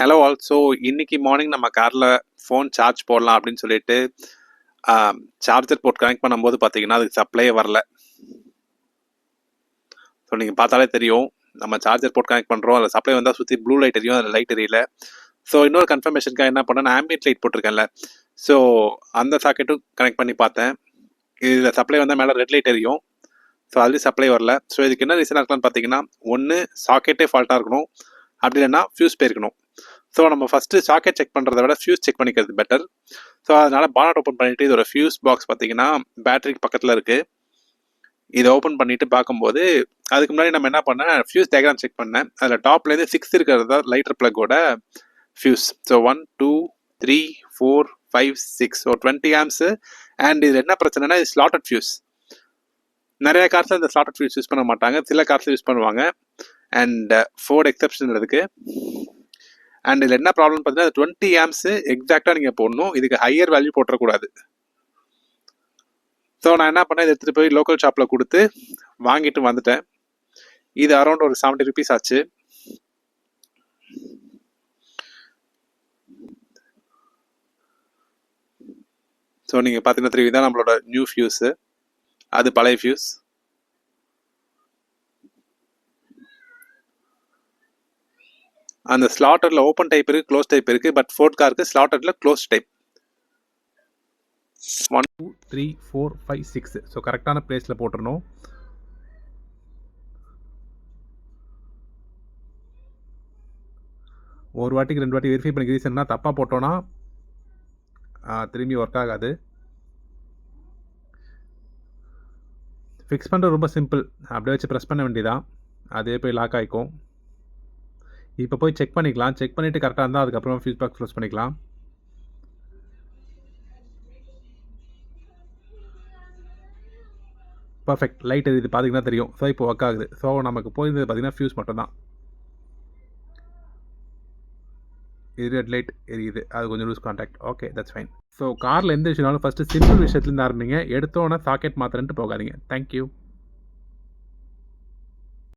Hello all so இன்னைக்கு morning நம்ம காரில் ஃபோன் சார்ஜ் போடலாம் அப்படின்னு சொல்லிட்டு சார்ஜர் போர்ட் கனெக்ட் பண்ணும்போது பார்த்தீங்கன்னா அதுக்கு சப்ளையே வரல. ஸோ நீங்கள் பார்த்தாலே தெரியும் நம்ம சார்ஜர் போர்ட் கனெக்ட் பண்ணுறோம் அதில் சப்ளை வந்தால் சுற்றி ப்ளூ லைட் எரியும் அதில் லைட் எரியல ஸோ இன்னொரு கன்ஃபர்மேஷனுக்காக என்ன பண்ணேன் நான் ஆம்பியன்ட் லைட் போட்டிருக்கேன்ல. ஸோ அந்த சாக்கெட்டும் கனெக்ட் பண்ணி பார்த்தேன். இதில் சப்ளை வந்தால் மேலே ரெட் லைட் எரியும். ஸோ அதுலேயும் சப்ளை வரல. ஸோ இதுக்கு என்ன ரீசன் இருக்கலாம்னு பார்த்தீங்கன்னா ஒன்று சாக்கெட்டே ஃபால்ட்டாக இருக்கணும். அப்படி இல்லைன்னா ஃபியூஸ் போயிருக்கணும். ஸோ நம்ம ஃபஸ்ட்டு சாக்கெட் செக் பண்ணுறத விட ஃபியூஸ் செக் பண்ணிக்கிறது பெட்டர் ஸோ அதனால் பானட் ஓப்பன் பண்ணிவிட்டு இதோட ஃபியூஸ் பாக்ஸ் பார்த்தீங்கன்னா பேட்டரிக்கு பக்கத்தில் இருக்குது இதை ஓப்பன் பண்ணிவிட்டு பார்க்கும்போது அதுக்கு முன்னாடி நம்ம என்ன பண்ணேன் ஃபியூஸ் டயக்ராம் செக் பண்ணேன் அதில் டாப்லேருந்து சிக்ஸ் இருக்கிறது தான் lighter ப்ளக்கோட fuse so one two three four five six so twenty amps and இதில் என்ன பிரச்சனைனா இது ஸ்லாட்டட் ஃபியூஸ் நிறைய கார்ஸில் இந்த ஸ்லாட்டட் ஃபியூஸ் யூஸ் பண்ண மாட்டாங்க. சில கார்ஸில் யூஸ் பண்ணுவாங்க. அண்ட் ஃபோர்ட் எக்ஸப்ஷன் இருக்குது அண்ட் இதில் என்ன ப்ராப்ளம் பார்த்தீங்கன்னா டுவெண்ட்டி ஆம்ஸு எக்ஸாக்டாக நீங்கள் போடணும். இதுக்கு ஹையர் வேல்யூ போட்டக்கூடாது ஸோ நான் என்ன பண்ணேன்? இதை எடுத்துகிட்டு போய் லோக்கல் ஷாப்பில் கொடுத்து வாங்கிட்டு வந்துட்டேன். இது அரௌண்ட் ஒரு செவன்ட்டி ருபீஸ் ஆச்சு. ஸோ நீங்கள் பார்த்தீங்கன்னா தெரியுது தான் நம்மளோட நியூ ஃபியூஸு அது பழைய ஃபியூஸ் அந்த ஸ்லாட்டரில் ஓப்பன் டைப் இருக்குது க்ளோஸ் டைப் இருக்குது பட் ஃபோர்ட் காருக்கு ஸ்லாட்டரில் close type one two three four five six so கரெக்டான பிளேஸில் போட்டுருணும் ஒரு வாட்டிக்கு ரெண்டு வாட்டி வெரிஃபை பண்ணி ரீசன்னா தப்பாக போட்டோன்னா திரும்பி ஒர்க் ஆகாது. ஃபிக்ஸ் பண்ணுறது ரொம்ப சிம்பிள் அப்படியே வச்சு ப்ரெஸ் பண்ண வேண்டியதான் அதே போய் லாக் ஆகிக்கும் இப்போ போய் செக் பண்ணிக்கலாம். செக் பண்ணிவிட்டு கரெக்டாக இருந்தால் அதுக்கப்புறம் ஃபியூஸ் ஃப்ளோஸ் பண்ணிக்கலாம். பர்ஃபெக்ட் லைட் எரியுது. பார்த்தீங்கன்னா தெரியும். ஸோ இப்போ ஒர்க் ஆகுது. ஸோ நமக்கு போயிருந்தது பார்த்தீங்கன்னா ஃபியூஸ் மட்டும்தான். இது ரெட் லைட் எரியுது. அது கொஞ்சம் loose contact okay that's fine so காரில் எந்த விஷயம்னாலும் ஃபஸ்ட்டு சிம்பிள் விஷயத்துலேருந்து ஆரம்பிங்க. எடுத்தோன்னே சாக்கெட் மாத்திரன்ட்டு போகாதீங்க. தேங்க்யூ